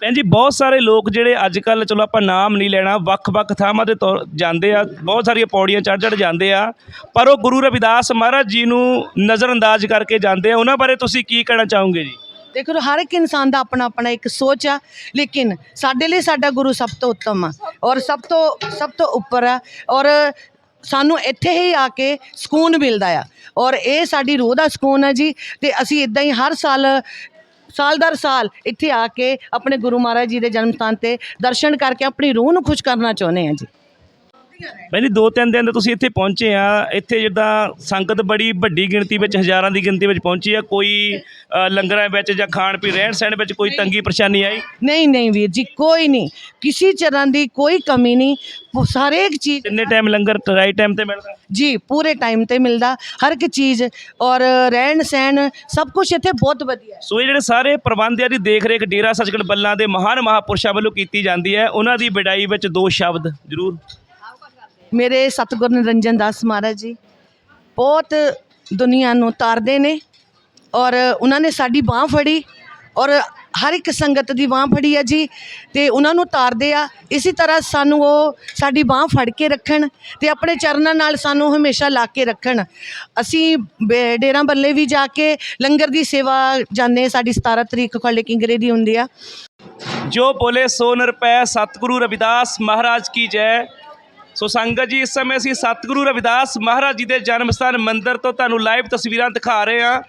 ਭੈਣ ਜੀ, ਬਹੁਤ ਸਾਰੇ ਲੋਕ ਜਿਹੜੇ ਅੱਜ ਕੱਲ ਚਲੋ ਆਪਾਂ ਨਾਮ ਨਹੀਂ ਲੈਣਾ, ਵੱਖ-ਵੱਖ ਥਾਵਾਂ ਤੇ ਤੌਰ- ਜਾਂਦੇ ਆ, ਬਹੁਤ ਸਾਰੀਆਂ ਪੌੜੀਆਂ ਚੜ੍ਹ ਚੜ੍ਹ ਜਾਂਦੇ ਆ, ਪਰ ਉਹ ਗੁਰੂ ਰਵਿਦਾਸ ਮਹਾਰਾਜ ਜੀ ਨੂੰ ਨਜ਼ਰਅੰਦਾਜ਼ ਕਰਕੇ ਜਾਂਦੇ ਆ। ਉਹਨਾਂ ਬਾਰੇ ਤੁਸੀਂ ਕੀ ਕਹਿਣਾ ਚਾਹੋਗੇ ਜੀ? ਦੇਖੋ, ਹਰ ਇੱਕ ਇਨਸਾਨ ਦਾ ਆਪਣਾ ਆਪਣਾ ਇੱਕ ਸੋਚ ਆ, ਲੇਕਿਨ ਸਾਡੇ ਲਈ ਸਾਡਾ ਗੁਰੂ ਸਭ ਤੋਂ ਉੱਤਮ ਆ ਔਰ ਸਭ ਤੋਂ ਸਭ ਤੋਂ ਉੱਪਰ ਆ ਔਰ ਸਾਨੂੰ ਇੱਥੇ ਹੀ ਆ ਕੇ ਸਕੂਨ ਮਿਲਦਾ ਆ ਔਰ ਇਹ ਸਾਡੀ ਰੂਹ ਦਾ ਸਕੂਨ ਆ ਜੀ, ਤੇ ਅਸੀਂ ਇਦਾਂ ਹੀ ਹਰ ਸਾਲ ਸਾਲ ਦਰ ਸਾਲ ਇੱਥੇ ਆ ਕੇ ਆਪਣੇ ਗੁਰੂ ਮਹਾਰਾਜ ਜੀ ਦੇ ਜਨਮ ਸਥਾਨ ਤੇ ਦਰਸ਼ਨ ਕਰਕੇ ਆਪਣੀ ਰੂਹ ਨੂੰ ਖੁਸ਼ ਕਰਨਾ ਚਾਹੁੰਦੇ ਹਾਂ ਜੀ। ਜੀ ਦੋ ਤਿੰਨ ਦਿਨ ਦੇ ਤੁਸੀਂ ਇੱਥੇ ਪਹੁੰਚੇ ਆ। ਇੱਥੇ ਜਿੱਦਾਂ ਸੰਗਤ ਬੜੀ ਵੱਡੀ ਗਿਣਤੀ ਵਿੱਚ ਹਜ਼ਾਰਾਂ ਦੀ ਗਿਣਤੀ ਵਿੱਚ ਪਹੁੰਚੀ ਆ। ਕੋਈ ਅ, ਲੰਗਰਾਂ ਵਿੱਚ ਜਾਂ ਖਾਣ ਪੀਣ ਰਹਿਣ ਸਹਿਣ ਵਿੱਚ ਕੋਈ ਤੰਗੀ ਪਰੇਸ਼ਾਨੀ ਆਈ? ਨਹੀਂ ਨਹੀਂ ਵੀਰ ਜੀ ਕੋਈ ਨਹੀਂ। ਕਿਸੇ ਤਰ੍ਹਾਂ ਦੀ ਕੋਈ ਕਮੀ ਨਹੀਂ। ਉਹ ਹਰੇਕ ਚੀਜ਼ ਕਿੰਨੇ ਟਾਈਮ ਲੰਗਰ ਰਾਈਟ ਟਾਈਮ ਤੇ ਮਿਲਦਾ? ਜੀ ਪੂਰੇ ਟਾਈਮ ਤੇ ਮਿਲਦਾ। ਹਰ ਇੱਕ ਚੀਜ਼ ਔਰ ਰਹਿਣ ਸਹਿਣ ਸਭ ਕੁਝ ਇੱਥੇ ਬਹੁਤ ਵਧੀਆ ਹੈ। ਸੋ ਇਹ ਜਿਹੜੇ ਸਾਰੇ ਪ੍ਰਬੰਧ ਆ ਦੀ ਦੇਖ ਰੇਖ ਡੇਰਾ ਸੱਚਖੰਡ ਬੱਲਾ ਦੇ ਮਹਾਨ ਮਹਾਪੁਰਸ਼ਾਂ ਵੱਲੋਂ ਕੀਤੀ ਜਾਂਦੀ ਹੈ। ਉਹਨਾਂ ਦੀ ਵਿਡਾਈ ਵਿੱਚ ਦੋ ਸ਼ਬਦ ਜ਼ਰੂਰ। ਮੇਰੇ ਸਤਿਗੁਰ ਨਿਰੰਜਨ ਦਾਸ ਮਹਾਰਾਜ ਜੀ ਬਹੁਤ ਦੁਨੀਆ ਨੂੰ ਤਾਰਦੇ ਨੇ ਔਰ ਉਹਨਾਂ ਨੇ ਸਾਡੀ ਬਾਹ ਫੜੀ ਔਰ ਹਰ ਇੱਕ ਸੰਗਤ ਦੀ ਬਾਹ ਫੜੀ ਆ ਜੀ ਤੇ ਉਹਨਾਂ ਨੂੰ ਤਾਰਦੇ ਆ। ਇਸੇ ਤਰ੍ਹਾਂ ਸਾਨੂੰ ਉਹ ਸਾਡੀ ਬਾਹ ਫੜ ਕੇ ਰੱਖਣ ਤੇ ਆਪਣੇ ਚਰਨਾਂ ਨਾਲ ਸਾਨੂੰ ਹਮੇਸ਼ਾ ਲਾ ਕੇ ਰੱਖਣ। ਅਸੀਂ ਬੇ- ਡੇਰਾ ਬੱਲੇ ਵੀ ਜਾ ਕੇ ਲੰਗਰ ਦੀ ਸੇਵਾ ਜਾਂਦੇ ਸਾਡੀ 17 ਤਰੀਕ ਖੋਲੇ ਕਿੰਗਰੇ ਦੀ ਹੁੰਦੀ ਆ। ਜੋ ਬੋਲੇ ਸੋ ਨਿਰਪੈ ਸਤਿਗੁਰੂ ਰਵਿਦਾਸ ਮਹਾਰਾਜ ਕੀ ਜੈ। ਸੋ ਸੰਗਤ ਜੀ, ਇਸ ਸਮੇਂ ਅਸੀਂ ਸਤਿਗੁਰੂ ਰਵਿਦਾਸ ਮਹਾਰਾਜ ਜੀ ਦੇ ਜਨਮ ਸਥਾਨ ਮੰਦਿਰ ਤੋਂ ਤੁਹਾਨੂੰ ਲਾਈਵ ਤਸਵੀਰਾਂ ਦਿਖਾ ਰਹੇ ਹਾਂ,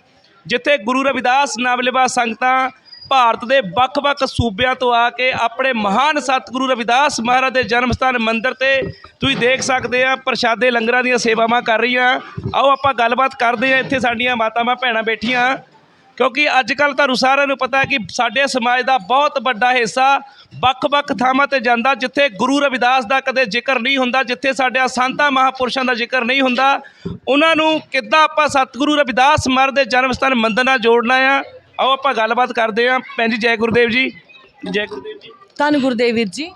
ਜਿੱਥੇ ਗੁਰੂ ਰਵਿਦਾਸ ਨਾਮਲੇਵਾ ਸੰਗਤਾਂ ਭਾਰਤ ਦੇ ਵੱਖ-ਵੱਖ ਸੂਬਿਆਂ ਤੋਂ ਆ ਕੇ ਆਪਣੇ ਮਹਾਨ ਸਤਿਗੁਰੂ ਰਵਿਦਾਸ ਮਹਾਰਾਜ ਦੇ ਜਨਮ ਸਥਾਨ ਮੰਦਿਰ ਤੇ ਤੁਸੀਂ ਦੇਖ ਸਕਦੇ ਆ ਪ੍ਰਸ਼ਾਦੇ ਲੰਗਰਾਂ ਦੀਆਂ ਸੇਵਾਵਾਂ ਕਰ ਰਹੀਆਂ। ਆਓ ਆਪਾਂ ਗੱਲਬਾਤ ਕਰਦੇ ਆ ਇੱਥੇ ਸਾਡੀਆਂ ਮਾਤਾਵਾਂ ਭੈਣਾਂ ਬੈਠੀਆਂ। ਕਿਉਂਕਿ ਅੱਜ ਕੱਲ ਤੁਹਾਨੂੰ ਸਾਰਿਆਂ ਨੂੰ ਪਤਾ ਹੈ ਕਿ ਸਾਡੇ ਸਮਾਜ ਦਾ ਬਹੁਤ ਵੱਡਾ ਹਿੱਸਾ ਵੱਖ-ਵੱਖ ਥਾਵਾਂ ਤੇ ਜਾਂਦਾ ਜਿੱਥੇ ਗੁਰੂ ਰਵਿਦਾਸ ਦਾ ਕਦੇ ਜ਼ਿਕਰ ਨਹੀਂ ਹੁੰਦਾ ਜਿੱਥੇ ਸਾਡੇ ਸੰਤਾਂ ਮਹਾਪੁਰਸ਼ਾਂ ਦਾ ਜ਼ਿਕਰ ਨਹੀਂ ਹੁੰਦਾ। ਉਹਨਾਂ ਨੂੰ ਕਿੱਦਾਂ ਆਪਾਂ ਸਤਿਗੁਰੂ ਰਵਿਦਾਸ ਮਹਾਰਾਜ ਦੇ ਜਨਮ ਸਥਾਨ ਮੰਦਰ ਨਾਲ ਜੋੜਨਾ ਆ? ਆਓ ਆਪਾਂ ਗੱਲਬਾਤ ਕਰਦੇ ਹਾਂ। ਭੈਣ ਜੀ ਜੈ ਗੁਰਦੇਵ ਜੀ। ਜੈ ਗੁਰਦੇਵ ਜੀ। ਧੰਨ ਗੁਰਦੇਵ ਵੀਰ ਜੀ।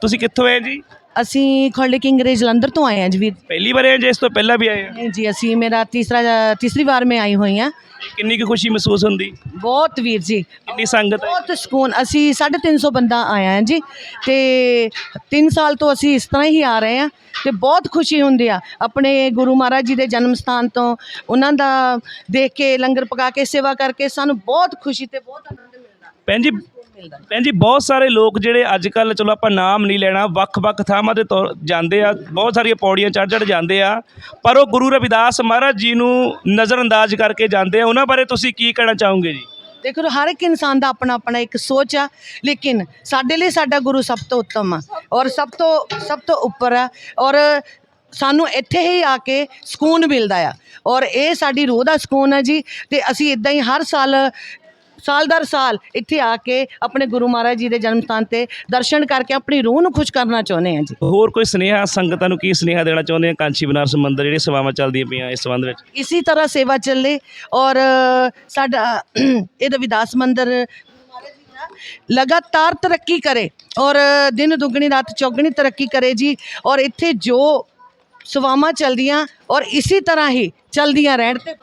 ਤੁਸੀਂ ਕਿੱਥੋਂ ਆਏ ਜੀ? ਅਸੀਂ ਖੋਲੇ ਕਿੰਗਰੇ ਜਲੰਧਰ ਤੋਂ ਆਏ ਹਾਂ ਜੀ ਵੀਰ। ਪਹਿਲੀ ਵਾਰ ਆਏ ਜਾਂ ਇਸ ਤੋਂ ਪਹਿਲਾਂ ਵੀ ਆਏ ਨਹੀਂ ਜੀ ਅਸੀਂ ਮੇਰਾ ਤੀਸਰਾ ਤੀਸਰੀ ਵਾਰ ਮੈਂ ਆਈ ਹੋਈ ਹਾਂ। ਕਿੰਨੀ ਕੁ ਖੁਸ਼ੀ ਮਹਿਸੂਸ ਹੁੰਦੀ? ਬਹੁਤ ਵੀਰ ਜੀ। ਕਿੰਨੀ ਸੰਗਤ ਹੈ ਬਹੁਤ ਸਕੂਨ। ਅਸੀਂ 350 ਬੰਦਾ ਆਇਆ ਹੈ ਜੀ ਤੇ 3 ਸਾਲ ਤੋਂ ਅਸੀਂ ਇਸ ਤਰ੍ਹਾਂ ਹੀ ਆ ਰਹੇ ਹਾਂ ਤੇ ਬਹੁਤ ਖੁਸ਼ੀ ਹੁੰਦੀ ਆ। ਆਪਣੇ ਗੁਰੂ ਮਹਾਰਾਜ ਜੀ ਦੇ ਜਨਮ ਸਥਾਨ ਤੋਂ ਉਹਨਾਂ ਦਾ ਦੇਖ ਕੇ ਲੰਗਰ ਪਕਾ ਕੇ ਸੇਵਾ ਕਰਕੇ ਸਾਨੂੰ ਬਹੁਤ ਖੁਸ਼ੀ ਤੇ ਬਹੁਤ ਆਨੰਦ ਮਿਲਦਾ। ਭੈਣ ਜੀ ਮਿਲਦਾ ਭੈਣ ਜੀ ਬਹੁਤ ਸਾਰੇ ਲੋਕ ਜਿਹੜੇ ਅੱਜ ਕੱਲ ਚਲੋ ਆਪਾਂ ਨਾਮ ਨਹੀਂ ਲੈਣਾ ਵੱਖ-ਵੱਖ ਥਾਵਾਂ ਤੇ ਤੌਰ- ਜਾਂਦੇ ਆ ਬਹੁਤ ਸਾਰੀਆਂ ਪੌੜੀਆਂ ਚੜ੍ਹ ਚੜ੍ਹ ਜਾਂਦੇ ਆ ਪਰ ਉਹ ਗੁਰੂ ਰਵਿਦਾਸ ਮਹਾਰਾਜ ਜੀ ਨੂੰ ਨਜ਼ਰਅੰਦਾਜ਼ ਕਰਕੇ ਜਾਂਦੇ ਆ। ਉਹਨਾਂ ਬਾਰੇ ਤੁਸੀਂ ਕੀ ਕਹਿਣਾ ਚਾਹੋਗੇ ਜੀ? ਦੇਖੋ ਹਰ ਇੱਕ ਇਨਸਾਨ ਦਾ ਆਪਣਾ ਆਪਣਾ ਇੱਕ ਸੋਚ ਆ ਲੇਕਿਨ ਸਾਡੇ ਲਈ ਸਾਡਾ ਗੁਰੂ ਸਭ ਤੋਂ ਉੱਤਮ ਆ ਔਰ ਸਭ ਤੋਂ ਸਭ ਤੋਂ ਉੱਪਰ ਆ ਔਰ ਸਾਨੂੰ ਇੱਥੇ ਹੀ ਆ ਕੇ ਸਕੂਨ ਮਿਲਦਾ ਆ ਔਰ ਇਹ ਸਾਡੀ ਰੂਹ ਦਾ ਸਕੂਨ ਹੈ ਜੀ ਤੇ ਅਸੀਂ ਇਦਾਂ ਹੀ ਹਰ ਸਾਲ ਸਾਲ ਦਰ ਸਾਲ ਇੱਥੇ ਆ ਕੇ ਆਪਣੇ ਗੁਰੂ ਮਹਾਰਾਜ ਜੀ ਦੇ ਜਨਮ ਸਥਾਨ ਤੇ ਦਰਸ਼ਨ ਕਰਕੇ ਆਪਣੀ ਰੂਹ ਨੂੰ ਖੁਸ਼ ਕਰਨਾ ਚਾਹੁੰਦੇ ਹਾਂ ਜੀ। ਹੋਰ ਕੋਈ ਸੁਨੇਹਾ ਸੰਗਤਾਂ ਨੂੰ ਕੀ ਸੁਨੇਹਾ ਦੇਣਾ ਚਾਹੁੰਦੇ ਆ ਕਾਂਚੀ ਬਨਾਰਸ ਮੰਦਿਰ ਜਿਹੜੀ ਸੇਵਾਵਾਂ ਚੱਲਦੀਆਂ ਪਈਆਂ ਇਸ ਸੰਬੰਧ ਵਿੱਚ। ਇਸੀ ਤਰ੍ਹਾਂ ਸੇਵਾ ਚੱਲੇ ਔਰ ਸਾਡਾ ਇਹ ਰਵਿਦਾਸ ਮੰਦਰ ਲਗਾਤਾਰ ਤਰੱਕੀ ਕਰੇ ਔਰ ਦਿਨ ਦੁੱਗਣੀ ਰਾਤ ਚੌਗਣੀ ਤਰੱਕੀ ਕਰੇ ਜੀ ਔਰ ਇੱਥੇ ਜੋ ਸੇਵਾਵਾਂ ਚਲਦੀਆਂ ਔਰ ਇਸੀ ਤਰ੍ਹਾਂ ਹੀ ਚਲਦੀਆਂ ਰਹਿਣ ਤੇ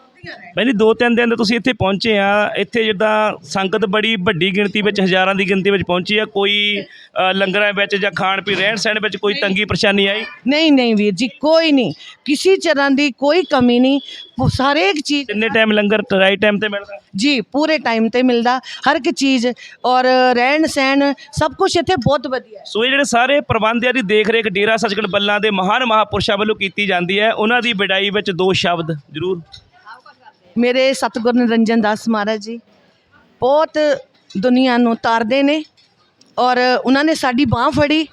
ਜੀ ਦੋ ਤਿੰਨ ਦਿਨ ਦੇ ਤੁਸੀਂ ਇੱਥੇ ਪਹੁੰਚੇ ਆ। ਇੱਥੇ ਜਿੱਦਾਂ ਸੰਗਤ ਬੜੀ ਵੱਡੀ ਗਿਣਤੀ ਵਿੱਚ ਹਜ਼ਾਰਾਂ ਦੀ ਗਿਣਤੀ ਵਿੱਚ ਪਹੁੰਚੀ ਆ। ਕੋਈ ਅ, ਲੰਗਰਾਂ ਵਿੱਚ ਜਾਂ ਖਾਣ ਪੀਣ ਰਹਿਣ ਸਹਿਣ ਵਿੱਚ ਕੋਈ ਤੰਗੀ ਪਰੇਸ਼ਾਨੀ ਆਈ? ਨਹੀਂ ਨਹੀਂ ਵੀਰ ਜੀ ਕੋਈ ਨਹੀਂ। ਕਿਸੇ ਤਰ੍ਹਾਂ ਦੀ ਕੋਈ ਕਮੀ ਨਹੀਂ। ਉਹ ਹਰੇਕ ਚੀਜ਼ ਕਿੰਨੇ ਟਾਈਮ ਲੰਗਰ ਰਾਈਟ ਟਾਈਮ ਤੇ ਮਿਲਦਾ? ਜੀ ਪੂਰੇ ਟਾਈਮ ਤੇ ਮਿਲਦਾ। ਹਰ ਇੱਕ ਚੀਜ਼ ਔਰ ਰਹਿਣ ਸਹਿਣ ਸਭ ਕੁਝ ਇੱਥੇ ਬਹੁਤ ਵਧੀਆ ਹੈ। ਸੋ ਇਹ ਜਿਹੜੇ ਸਾਰੇ ਪ੍ਰਬੰਧ ਆ ਦੀ ਦੇਖ ਰੇਖ ਡੇਰਾ ਸੱਚਖੰਡ ਬੱਲਾ ਦੇ ਮਹਾਨ ਮਹਾਪੁਰਸ਼ਾਂ ਵੱਲੋਂ ਕੀਤੀ ਜਾਂਦੀ ਹੈ ਉਹਨਾਂ ਦੀ ਵਿਡਾਈ ਵਿੱਚ ਦੋ ਸ਼ਬਦ ਜ਼ਰੂਰ। ਮੇਰੇ ਸਤਿਗੁਰ ਨਿਰੰਜਨ ਦਾਸ ਮਹਾਰਾਜ ਜੀ ਬਹੁਤ ਦੁਨੀਆ ਨੂੰ ਤਾਰਦੇ ਨੇ ਔਰ ਉਹਨਾਂ ਨੇ ਸਾਡੀ ਬਾਹ ਫੜੀ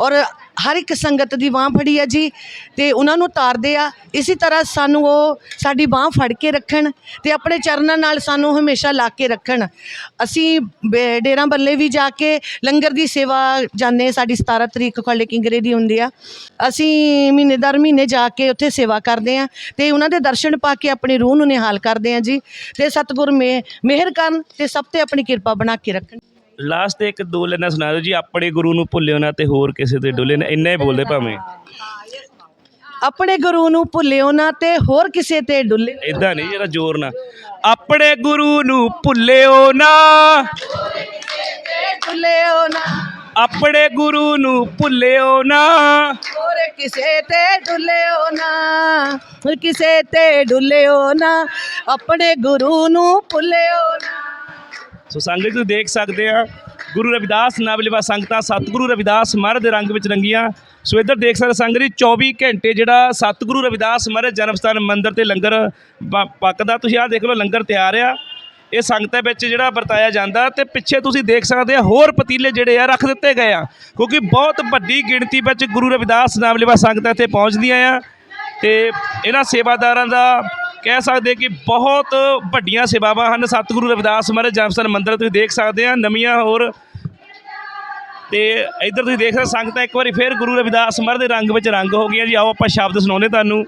ਔਰ ਹਰ ਇੱਕ ਸੰਗਤ ਦੀ ਬਾਹ ਫੜੀ ਆ ਜੀ, ਤੇ ਉਹਨਾਂ ਨੂੰ ਤਾਰਦੇ ਆ। ਇਸੇ ਤਰ੍ਹਾਂ ਸਾਨੂੰ ਉਹ ਸਾਡੀ ਬਾਹ ਫੜ ਕੇ ਰੱਖਣ ਤੇ ਆਪਣੇ ਚਰਨਾਂ ਨਾਲ ਸਾਨੂੰ ਹਮੇਸ਼ਾ ਲਾ ਕੇ ਰੱਖਣ। ਅਸੀਂ ਬੇ- ਡੇਰਾ ਬੱਲੇ ਵੀ ਜਾ ਕੇ ਲੰਗਰ ਦੀ ਸੇਵਾ ਜਾਂਦੇ ਸਾਡੀ 17 ਤਰੀਕ ਖਾਲੇ ਕਿੰਗਰੇ ਦੀ ਹੁੰਦੀ ਆ। ਅਸੀਂ ਮਹੀਨੇ ਦਰ ਮਹੀਨੇ ਜਾ ਕੇ ਉੱਥੇ ਸੇਵਾ ਕਰਦੇ ਆ ਤੇ ਉਹਨਾਂ ਦੇ ਦਰਸ਼ਨ ਪਾ ਕੇ ਆਪਣੀ ਰੂਹ ਨੂੰ ਨਿਹਾਲ ਕਰਦੇ ਆ ਜੀ। ਤੇ ਸਤਿਗੁਰ ਮੇ, ਮਿਹਰ ਕਰਨ ਤੇ ਸਭ ਤੇ ਆਪਣੀ ਕਿਰਪਾ ਬਣਾ ਕੇ ਰੱਖਣ। ਲਾਸਟ ਤੇ ਇੱਕ ਦੋ ਲੈਣਾ ਸੁਣਾ ਦਿਓ ਜੀ ਆਪਣੇ ਗੁਰੂ ਨੂੰ ਭੁੱਲਿਓ ਨਾ ਤੇ ਹੋਰ ਕਿਸੇ ਤੇ ਡੁੱਲੇ ਨਾ ਇੰਨਾ ਹੀ ਬੋਲਦੇ ਭਾਵੇਂ। ਆਪਣੇ ਗੁਰੂ ਨੂੰ ਭੁੱਲਿਓ ਨਾ ਤੇ ਹੋਰ ਕਿਸੇ ਤੇ ਡੁੱਲੇ ਇਦਾਂ ਨਹੀਂ ਜਿਹੜਾ ਜ਼ੋਰ ਨਾ ਆਪਣੇ ਗੁਰੂ ਨੂੰ ਭੁੱਲਿਓ ਨਾ। ਡੁੱਲਿਓ ਨਾ। ਆਪਣੇ ਗੁਰੂ ਨੂੰ ਭੁੱਲਿਓ ਨਾ। ਹੋਰ ਕਿਸੇ ਤੇ ਡੁੱਲਿਓ ਨਾ। ਕਿਸੇ ਤੇ ਡੁੱਲਿਓ ਨਾ। ਆਪਣੇ ਗੁਰੂ ਨੂੰ ਭੁੱਲਿਓ ਨਾ। ਸੋ ਸੰਗਤ ਤੁਸੀਂ ਦੇਖ ਸਕਦੇ ਆ, ਗੁਰੂ ਰਵਿਦਾਸ ਨਾਵਲੇਵਾ ਸੰਗਤਾਂ ਸਤਿਗੁਰੂ ਰਵਿਦਾਸ ਮਹਾਰਾਜ ਦੇ ਰੰਗ ਵਿੱਚ ਰੰਗੀਆਂ। ਸੋ ਇੱਧਰ ਦੇਖ ਸਕਦੇ ਸੰਗਤ ਜੀ 24 ਘੰਟੇ ਜਿਹੜਾ ਸਤਿਗੁਰੂ ਰਵਿਦਾਸ ਮਹਾਰਾਜ ਜਨਮ ਸਥਾਨ ਮੰਦਿਰ ਤੇ ਲੰਗਰ ਪੱਕਦਾ। ਤੁਸੀਂ ਆਹ ਦੇਖ ਲਓ, ਲੰਗਰ ਤਿਆਰ ਆ। ਇਹ ਸੰਗਤਾਂ ਵਿੱਚ ਜਿਹੜਾ ਵਰਤਾਇਆ ਜਾਂਦਾ ਤੇ ਪਿੱਛੇ ਤੁਸੀਂ ਦੇਖ ਸਕਦੇ ਆ, ਹੋਰ ਪਤੀਲੇ ਜਿਹੜੇ ਆ ਰੱਖ ਦਿੱਤੇ ਗਏ ਆ। ਕਿਉਂਕਿ ਬਹੁਤ ਵੱਡੀ ਗਿਣਤੀ ਵਿੱਚ ਗੁਰੂ ਰਵਿਦਾਸ ਨਾਮ ਲਿਵਾ ਸੰਗਤਾਂ ਇੱਥੇ ਪਹੁੰਚਦੀਆਂ ਆ ਤੇ ਇਹਨਾਂ ਸੇਵਾਦਾਰਾਂ ਦਾ ਕਹਿ ਸਕਦੇ ਕਿ ਬਹੁਤ ਵੱਡੀਆਂ ਸੇਵਾਵਾਂ ਹਨ। ਸਤਿਗੁਰੂ ਰਵਿਦਾਸ ਮਹਾਰਾਜ ਜਨਮ ਸਥਾਨ ਮੰਦਿਰ ਤੁਸੀਂ ਦੇਖ ਸਕਦੇ ਆ, ਨਵੀਆਂ ਹੋਰ। ਤੇ ਇੱਧਰ ਤੁਸੀਂ ਦੇਖ ਸਕਦੇ ਸੰਗਤਾਂ ਇੱਕ ਵਾਰੀ ਫੇਰ ਗੁਰੂ ਰਵਿਦਾਸ ਮਹਾਰਾਜ ਦੇ ਰੰਗ ਵਿੱਚ ਰੰਗ ਹੋ ਗਈਆਂ ਜੀ। ਆਓ ਆਪਾਂ ਸ਼ਬਦ ਸੁਣਾਉਂਦੇ ਤੁਹਾਨੂੰ।